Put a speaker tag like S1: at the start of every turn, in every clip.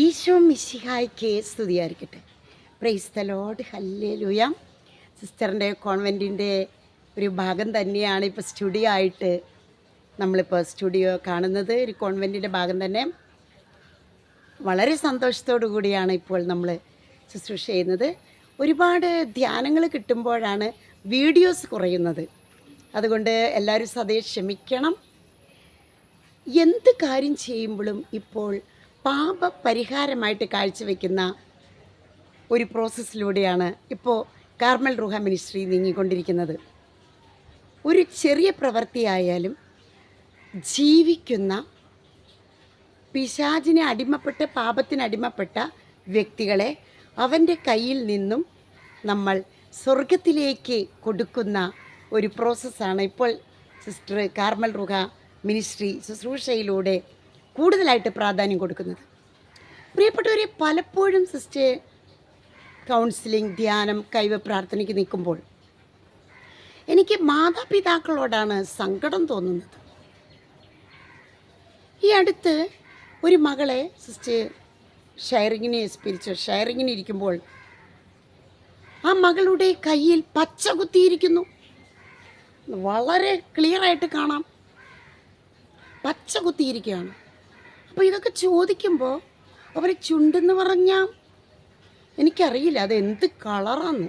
S1: ഈശോ മിശിഹായ്ക്ക് സ്തുതിയായിരിക്കട്ടെ. Praise the ഹല്ലേ ലൂയ സിസ്റ്ററിന്റെ കോൺവെന്റിന്റെ ഒരു ഭാഗം തന്നെയാണ് ഇപ്പോൾ സ്റ്റുഡിയോ ആയിട്ട് നമ്മളിപ്പോൾ സ്റ്റുഡിയോ കാണുന്നത്. ഒരു കോൺവെന്റിന്റെ ഭാഗം തന്നെ. വളരെ സന്തോഷത്തോടു കൂടിയാണ് ഇപ്പോൾ നമ്മൾ ശുശ്രൂഷ ചെയ്യുന്നത്. ഒരുപാട് ധ്യാനങ്ങൾ കിട്ടുമ്പോഴാണ് വീഡിയോസ് കുറയുന്നത്. അതുകൊണ്ട് എല്ലാവരും സതേ ക്ഷമിക്കണം. എന്ത് കാര്യം ചെയ്യുമ്പോഴും ഇപ്പോൾ പാപ പരിഹാരമായിട്ട് കാഴ്ചവെക്കുന്ന ഒരു പ്രോസസ്സിലൂടെയാണ് ഇപ്പോൾ കാർമൽ റുഹ മിനിസ്ട്രി നീങ്ങിക്കൊണ്ടിരിക്കുന്നത്. ഒരു ചെറിയ പ്രവൃത്തിയായാലും ജീവിക്കുന്ന പിശാചിനെ അടിമപ്പെട്ട് പാപത്തിനടിമപ്പെട്ട വ്യക്തികളെ അവന്റെ കയ്യിൽ നിന്നും നമ്മൾ സ്വർഗത്തിലേക്ക് കൊടുക്കുന്ന ഒരു പ്രോസസ്സാണ് ഇപ്പോൾ സിസ്റ്റർ കാർമൽ റുഹ മിനിസ്ട്രി ശുശ്രൂഷയിലൂടെ കൂടുതലായിട്ട് പ്രാധാന്യം കൊടുക്കുന്നത്. പ്രിയപ്പെട്ടവരെ പലപ്പോഴും സിസ്റ്റർ കൗൺസിലിംഗ് ധ്യാനം കൈവ പ്രാർത്ഥനയ്ക്ക് നിൽക്കുമ്പോൾ എനിക്ക് മാതാപിതാക്കളോടാണ് സങ്കടം തോന്നുന്നത്. ഈ അടുത്ത് ഒരു മകളെ സിസ്റ്റർ ഷെയറിങ്ങിനെ സ്പിരിച്വൽ ഷെയറിങ്ങിന് ഇരിക്കുമ്പോൾ ആ മകളുടെ കയ്യിൽ പച്ച കുത്തിയിരിക്കുന്നു. വളരെ ക്ലിയറായിട്ട് കാണാം. പച്ച കുത്തിയിരിക്കുകയാണ്. അപ്പോൾ ഇതൊക്കെ ചോദിക്കുമ്പോൾ അവർ ചുണ്ടെന്ന് പറഞ്ഞാൽ എനിക്കറിയില്ല അത് എന്ത് കളറാന്ന്.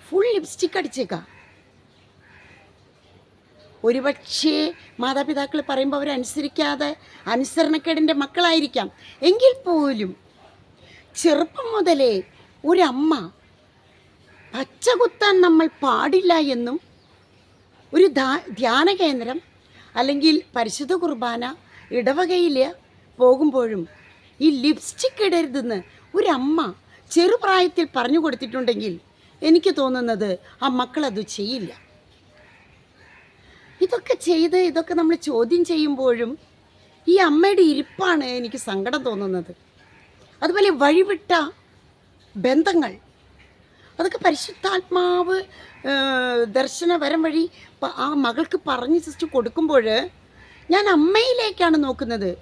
S1: Full lipstick അടിച്ചേക്കാം. ഒരുപക്ഷേ മാതാപിതാക്കൾ പറയുമ്പോൾ അവരനുസരിക്കാതെ അനുസരണക്കേടിന്റെ മക്കളായിരിക്കാം. എങ്കിൽ പോലും ചെറുപ്പം മുതലേ ഒരമ്മ പച്ച കുത്താൻ നമ്മൾ പാടില്ല എന്നും ഒരു ധ്യാന കേന്ദ്രം അല്ലെങ്കിൽ പരിശുദ്ധ കുർബാന ഇടവകയിൽ പോകുമ്പോഴും ഈ ലിപ്സ്റ്റിക് ഇടരുതെന്ന് ഒരമ്മ ചെറുപ്രായത്തിൽ പറഞ്ഞു കൊടുത്തിട്ടുണ്ടെങ്കിൽ എനിക്ക് തോന്നുന്നത് ആ മക്കളത് ചെയ്യില്ല. ഇതൊക്കെ ചെയ്ത് ഇതൊക്കെ നമ്മൾ ചോദ്യം ചെയ്യുമ്പോഴും ഈ അമ്മയുടെ ഇരിപ്പാണ് എനിക്ക് സങ്കടം തോന്നുന്നത്. അതുപോലെ വഴിവിട്ട ബന്ധങ്ങൾ. അതൊക്കെ പരിശുദ്ധാത്മാവ് ദർശനപരം വഴി ആ മകൾക്ക് പറഞ്ഞ് സിസ്റ്റർ കൊടുക്കുമ്പോൾ ഞാൻ അമ്മയിലേക്കാണ് നോക്കുന്നത്.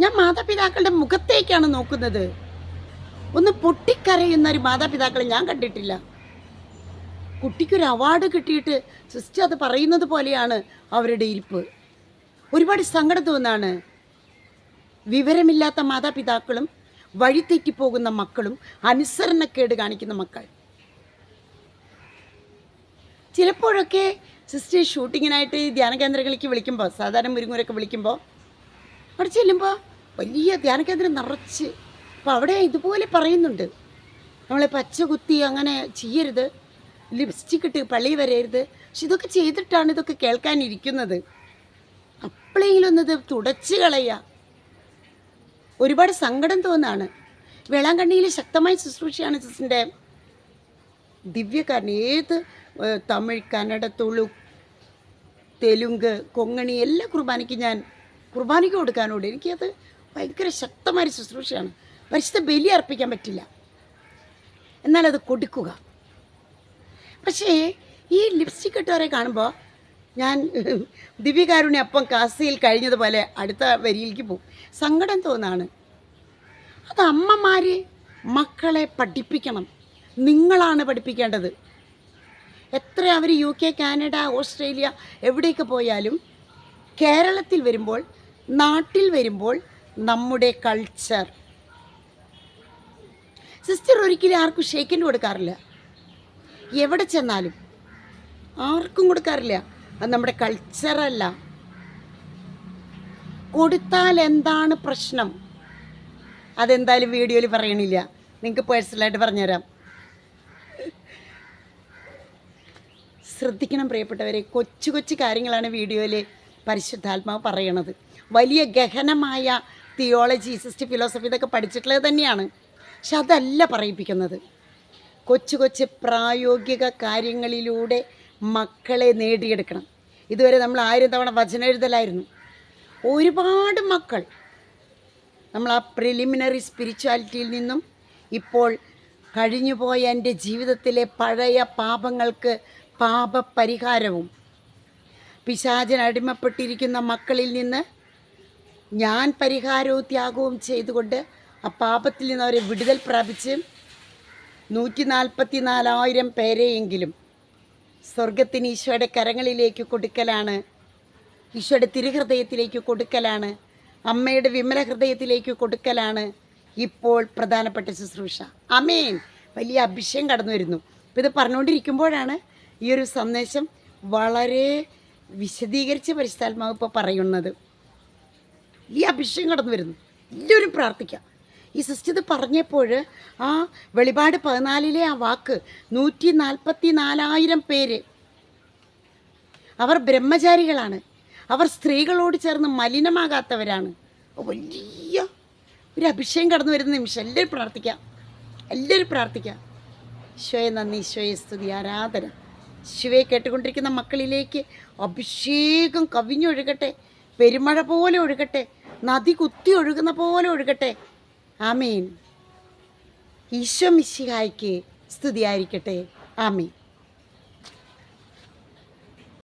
S1: ഞാൻ മാതാപിതാക്കളുടെ മുഖത്തേക്കാണ് നോക്കുന്നത്. ഒന്ന് പൊട്ടിക്കരയുന്ന ഒരു മാതാപിതാക്കളെ ഞാൻ കണ്ടിട്ടില്ല. കുട്ടിക്കൊരു അവാർഡ് കിട്ടിയിട്ട് സിസ്റ്റർ അത് പറയുന്നത് പോലെയാണ് അവരുടെ ഇരിപ്പ്. ഒരുപാട് സങ്കടം തോന്നാണ്. വിവരമില്ലാത്ത മാതാപിതാക്കളും വഴിതെറ്റിപ്പോകുന്ന മക്കളും അനുസരണക്കേട് കാണിക്കുന്ന മക്കൾ. ചിലപ്പോഴൊക്കെ സിസ്റ്റർ ഷൂട്ടിങ്ങിനായിട്ട് ഈ ധ്യാന കേന്ദ്രങ്ങളിലേക്ക് വിളിക്കുമ്പോൾ സാധാരണ മുരുങ്ങൂരൊക്കെ വിളിക്കുമ്പോൾ അവിടെ ചെല്ലുമ്പോൾ വലിയ ധ്യാന കേന്ദ്രം നിറച്ച്. അപ്പോൾ അവിടെ ഇതുപോലെ പറയുന്നുണ്ട്. നമ്മളെ പച്ച കുത്തി അങ്ങനെ ചെയ്യരുത്. ലിപ്സ്റ്റിക് ഇട്ട് പള്ളി വരരുത്. പക്ഷെ ഇതൊക്കെ ചെയ്തിട്ടാണ് ഇതൊക്കെ കേൾക്കാനിരിക്കുന്നത് അപ്പോഴെങ്കിലും ഒന്നത് തുടച്ച് കളയുക ഒരുപാട് സങ്കടം തോന്നാണ്. വേളാങ്കണ്ണിയിൽ ശക്തമായ ശുശ്രൂഷയാണ് സിസിന്റെ ദിവ്യക്കാരൻ ഏത് തമിഴ് കന്നഡ തുളു തെലുങ്ക് കൊങ്ങണി എല്ലാ കുർബാനയ്ക്കും ഞാൻ കുർബാനയ്ക്ക് കൊടുക്കാനോട് എനിക്കത് ഭയങ്കര ശക്തമായ ശുശ്രൂഷയാണ്. പരിശുദ്ധ ബലി അർപ്പിക്കാൻ പറ്റില്ല. എന്നാലത് കൊടുക്കുക. പക്ഷേ ഈ ലിപ്സ്റ്റിക് ഇട്ടവരെ കാണുമ്പോൾ ഞാൻ ദിവ്യകാരുണ്യ അപ്പം കാസയിൽ കഴിഞ്ഞതുപോലെ അടുത്ത വരിയിലേക്ക് പോകും. സങ്കടം തോന്നാണ്. അത് അമ്മമാർ മക്കളെ പഠിപ്പിക്കണം. നിങ്ങളാണ് പഠിപ്പിക്കേണ്ടത്. എത്ര അവർ യു കെ കാനഡ ഓസ്ട്രേലിയ എവിടെയൊക്കെ പോയാലും കേരളത്തിൽ വരുമ്പോൾ നാട്ടിൽ വരുമ്പോൾ നമ്മുടെ കൾച്ചർ സിസ്റ്റർ ഒരിക്കലും ആർക്കും ഷേക്കിന്റെ കൊടുക്കാറില്ല. എവിടെ ചെന്നാലും ആർക്കും കൊടുക്കാറില്ല. അത് നമ്മുടെ കൾച്ചറല്ല കൊടുത്താൽ എന്താണ് പ്രശ്നം? അതെന്തായാലും വീഡിയോയിൽ പറയണില്ല. നിങ്ങൾക്ക് പേഴ്സണലായിട്ട് പറഞ്ഞുതരാം. ശ്രദ്ധിക്കണം പ്രിയപ്പെട്ടവരെ. കൊച്ചു കൊച്ചു കാര്യങ്ങളാണ് വീഡിയോയിൽ പരിശുദ്ധാത്മാവ് പറയണത്. വലിയ ഗഹനമായ തിയോളജി സിസ്റ്റ് ഫിലോസഫി ഇതൊക്കെ പഠിച്ചിട്ടുള്ളത് തന്നെയാണ്. പക്ഷെ അതല്ല പറയിപ്പിക്കുന്നത്. കൊച്ചു കൊച്ചു പ്രായോഗിക കാര്യങ്ങളിലൂടെ മക്കളെ നേടിയെടുക്കണം. ഇതുവരെ നമ്മൾ ആയിരം തവണ വചന എഴുതലായിരുന്നു. ഒരുപാട് മക്കൾ നമ്മൾ ആ പ്രിലിമിനറി സ്പിരിച്വാലിറ്റിയിൽ നിന്നും ഇപ്പോൾ കഴിഞ്ഞുപോയ എന്റെ ജീവിതത്തിലെ പഴയ പാപങ്ങൾക്ക് പാപപരിഹാരവും. പിശാചിന് അടിമപ്പെട്ടിരിക്കുന്ന മക്കളിൽ നിന്ന് ഞാൻ പരിഹാരവും ത്യാഗവും ചെയ്തുകൊണ്ട് ആ പാപത്തിൽ നിന്ന് അവരെ വിടുതൽ പ്രാപിച്ച് നൂറ്റി നാൽപ്പത്തി നാലായിരം പേരെയെങ്കിലും സ്വർഗത്തിന് ഈശോയുടെ കരങ്ങളിലേക്ക് കൊടുക്കലാണ് ഈശോയുടെ തിരുഹൃദയത്തിലേക്ക് കൊടുക്കലാണ് അമ്മയുടെ വിമല ഹൃദയത്തിലേക്ക് കൊടുക്കലാണ് ഇപ്പോൾ പ്രധാനപ്പെട്ട ശുശ്രൂഷ. അമേൻ വലിയ അഭിഷേകം കടന്നു വരുന്നു. ഇത് പറഞ്ഞുകൊണ്ടിരിക്കുമ്പോഴാണ് ഈ ഒരു സന്ദേശം വളരെ വിശദീകരിച്ച് പരിശുദ്ധാത്മാവ് ഇപ്പോൾ പറയുന്നത്. ഈ അഭിഷേകം കടന്നു വരുന്നു. എല്ലാവരും പ്രാർത്ഥിക്കാം. ഈ സിസ്റ്റർ ഇത് പറഞ്ഞപ്പോൾ ആ വെളിപാട് പതിനാലിലെ ആ വാക്ക് നൂറ്റി നാൽപ്പത്തി നാലായിരം പേര് അവർ ബ്രഹ്മചാരികളാണ്. അവർ സ്ത്രീകളോട് ചേർന്ന് മലിനമാകാത്തവരാണ്. വലിയ ഒരു അഭിഷേകം കടന്നു വരുന്ന നിമിഷം എല്ലാവരും പ്രാർത്ഥിക്കാം. എല്ലാവരും പ്രാർത്ഥിക്കാം. ഈശോയെ നന്ദി ഈശോയെ സ്തുതി ആരാധന. ശിവയെ കേട്ടുകൊണ്ടിരിക്കുന്ന മക്കളിലേക്ക് അഭിഷേകം കവിഞ്ഞൊഴുകട്ടെ പെരുമഴ പോലെ ഒഴുകട്ടെ നദി കുത്തി ഒഴുകുന്ന പോലെ ഒഴുകട്ടെ. ആമീൻ. ഈശോ മിശിഹായ്ക്ക് സ്തുതിയായിരിക്കട്ടെ. ആമീൻ.